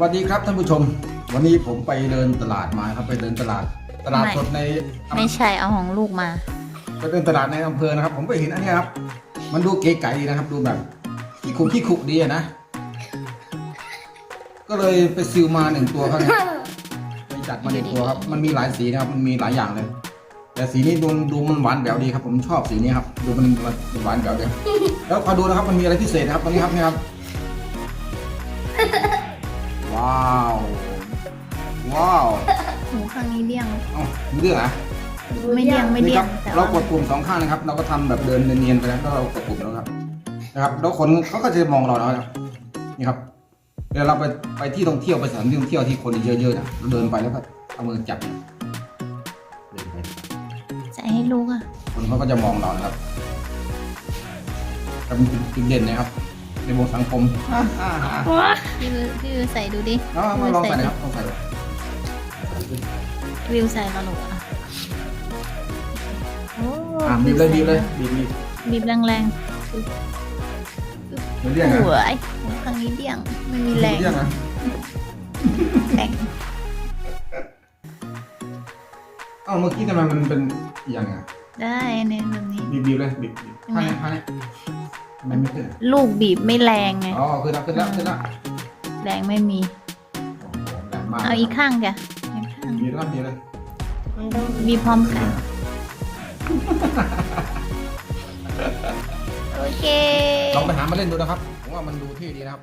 วัสดีครับท่านผู้ชม วันนี้ผมไปเดินตลาดมาครับไปเดินตลาดตลาดไม่สดในไม่ใช่เอาของลูกมาไปเดินตลาดในอำเภอนะครับ ผมไปเห็นอันเนี้ยครับ มันดูเก๋ไก๋ดีนะครับ ดูแบบขี้ขุกขี้ขุกดีอะนะ ก็เลยไปซิลมาหนึ่งตัวครับเนี่ยไปจัดมาหนึ่งตัวครับ มันมีหลายสีนะครับ มันมีหลายอย่างเลย แต่สีนี้ดูดูมันหวานแหววดีครับ ผมชอบสีนี้ครับดูมันมันหวานแหววดีแล้วพอดูนะครับมันมีอะไรพิเศษนะครับตรงนี้ครับนี่ครับว้าว ว้าวหูข้างนี้เดี้ยง เอ้ามีเรื่องอะไม่เดี้ยงไม่นี่เดี้คยรังบแต่เราว่ากดปุ่มสองข้างนะครับ เราก็ทำแบบเดินเนียนๆไปนะแล้วเรากดปุ่มแล้วครับนะครับ แล้วคนเขาก็จะมองเรานะครับนี่ครับเวลาเราไปไปที่ท่องเที่ยวไปสถานที่ท่องเที่ยวที่คนเยอะๆนะเราเดินไปแล้วก็เอามือจับเดินไป จะให้ลูกอะคนเขาก็จะมองเรานะครับก็เป็นจุดเด่นนะครับ ในวงสังคมว้าพี่วิวพี่วิวใส่ดูดิเอามาลองใส่นะครับลองใส่ดู วิวใส่มาลูกอะโอ้อะบีบเลยบีบเลยบีบบีบบีบแรงเหมือนเรียกๆนะหัวไอ้หูข้างนี้เดี้ยงไม่มีแรงเรียกนะแรงเอ้าเมื่อกี้ทำไมมันเป็นอีกอย่างไงได้เนี่ยแบบนี้ บีบบีบเลยบีบบีบข้างนี้ข้างนี้ทำไมไม่ขึ้นอะลูกบีบไม่แรงไงอ๋อขึ้นแล้วขึ้นแล้วขึ้นแล้วแรงไม่มี โอ้โหแรงมากเอาอีกข้างแก อีกข้างบีบแล้วบีบเลยบีบพร้อมกัน โอเค ลองไปหามาเล่นดูนะครับผมว่ามันดูเท่ดีนะครับ